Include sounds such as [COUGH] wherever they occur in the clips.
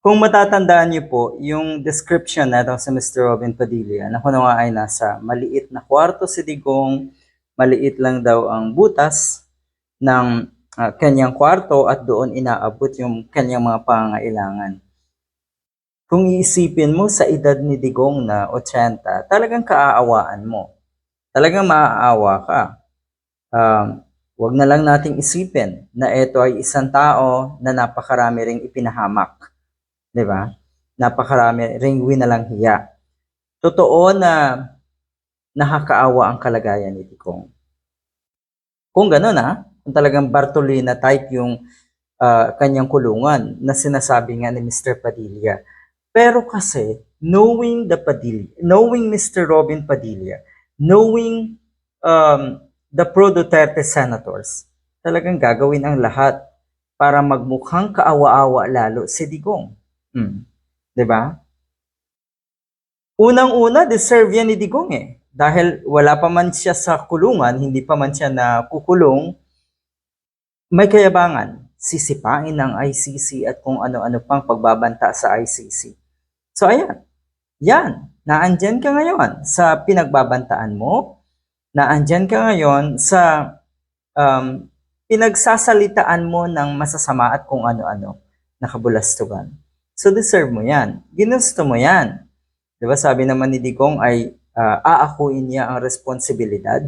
Kung matatandaan niyo po, yung description na ito sa Mr. Robin Padilla, na kuno nga ay nasa maliit na kwarto si Digong, maliit lang daw ang butas ng ah, kanyang kwarto at doon inaabot yung kanyang mga pangangailangan. Kung iisipin mo sa edad ni Digong na 80, talagang kaaawaan mo. Talagang maaawa ka. Um, wag na lang nating isipin na ito ay isang tao na napakarami ring ipinahamak. 'Di ba? Napakarami ring winalang hiya. Totoo na nakakaawa ang kalagayan ni Digong. Kung gano'n ha, kung talagang Bartolina type yung ah, kanyang kulungan na sinasabi nga ni Mr. Padilla. Pero kasi, knowing the Padilla, knowing Mr. Robin Padilla, knowing um, the pro-Duterte senators, talagang gagawin ang lahat para magmukhang kaawa-awa lalo si Digong. Hmm. ba? Unang-una, deserve yan ni Digong eh. Dahil wala pa man siya sa kulungan, hindi pa man siya na kukulong, may kayabangan. Sisipain ng ICC at kung ano-ano pang pagbabanta sa ICC. So ayan, yan, naandyan ka ngayon sa pinagbabantaan mo, naandyan ka ngayon sa um, pinagsasalitaan mo ng masasama at kung ano-ano nakabulastugan. So deserve mo yan. Ginusto mo yan. Di ba sabi naman ni Digong ay ah, aakuin niya ang responsibilidad.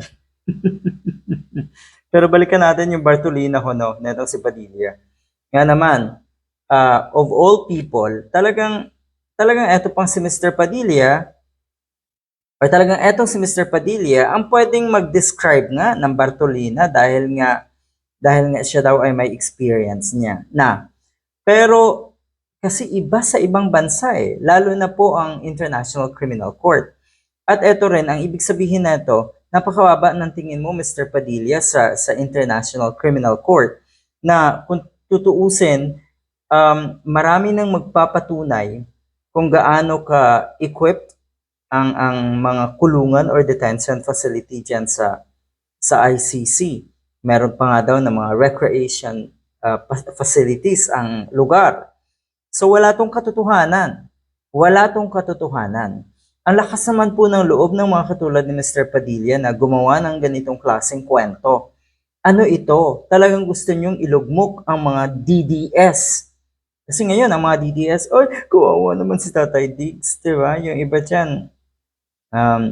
[LAUGHS] Pero balikan natin yung Bartolina ko, no? Netong si Padilla. Nga naman, ah, of all people, talagang, talagang eto pang si Mr. Padilla, or talagang etong si Mr. Padilla, ang pwedeng mag-describe nga ng Bartolina dahil nga, dahil nga siya daw ay may experience niya. Na, pero kasi iba sa ibang bansa eh, lalo na po ang International Criminal Court. At ito rin, ang ibig sabihin na ito, napakababa ng tingin mo, Mr. Padilla, sa, sa International Criminal Court, na kung tutuusin, um, marami nang magpapatunay kung gaano ka equipped ang, ang mga kulungan or detention facility dyan sa, sa ICC. Meron pa nga daw ng mga recreation uh, fa- facilities ang lugar. So wala tong katotohanan. Wala tong katotohanan. Ang lakas naman po ng loob ng mga katulad ni Mr. Padilla na gumawa ng ganitong klaseng kwento. Ano ito? Talagang gusto niyong ilugmok ang mga DDS. Kasi ngayon, ang mga DDS, oy, kawawa naman si Tatay Diggs, di ba? Yung iba dyan, um,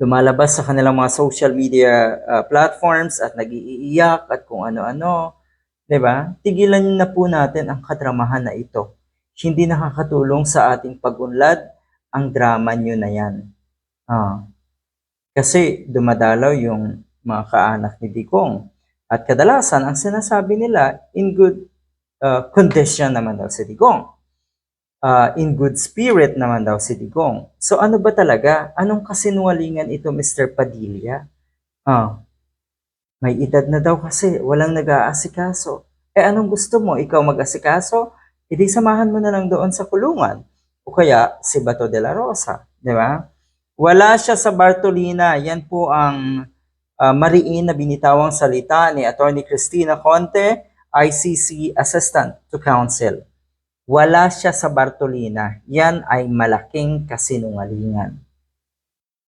lumalabas sa kanilang mga social media uh, platforms at nag-iiyak at kung ano-ano. 'Di ba? Tigilan na po natin ang kadramahan na ito. Hindi nakakatulong sa ating pag-unlad ang drama nyo na yan. Ah. Kasi dumadalaw yung mga kaanak ni Digong. At kadalasan, ang sinasabi nila, in good uh, condition naman daw si Digong. Ah, in good spirit naman daw si Digong. So ano ba talaga? Anong kasinungalingan ito, Mr. Padilla? Ah, may edad na daw kasi, walang nag-aasikaso. Eh anong gusto mo? Ikaw mag-asikaso? Hindi samahan mo na lang doon sa kulungan. O kaya si Bato de la Rosa, di ba? Wala siya sa Bartolina. Yan po ang ah, mariin na binitawang salita ni Attorney Cristina Conte, ICC Assistant to Counsel. Wala siya sa Bartolina. Yan ay malaking kasinungalingan.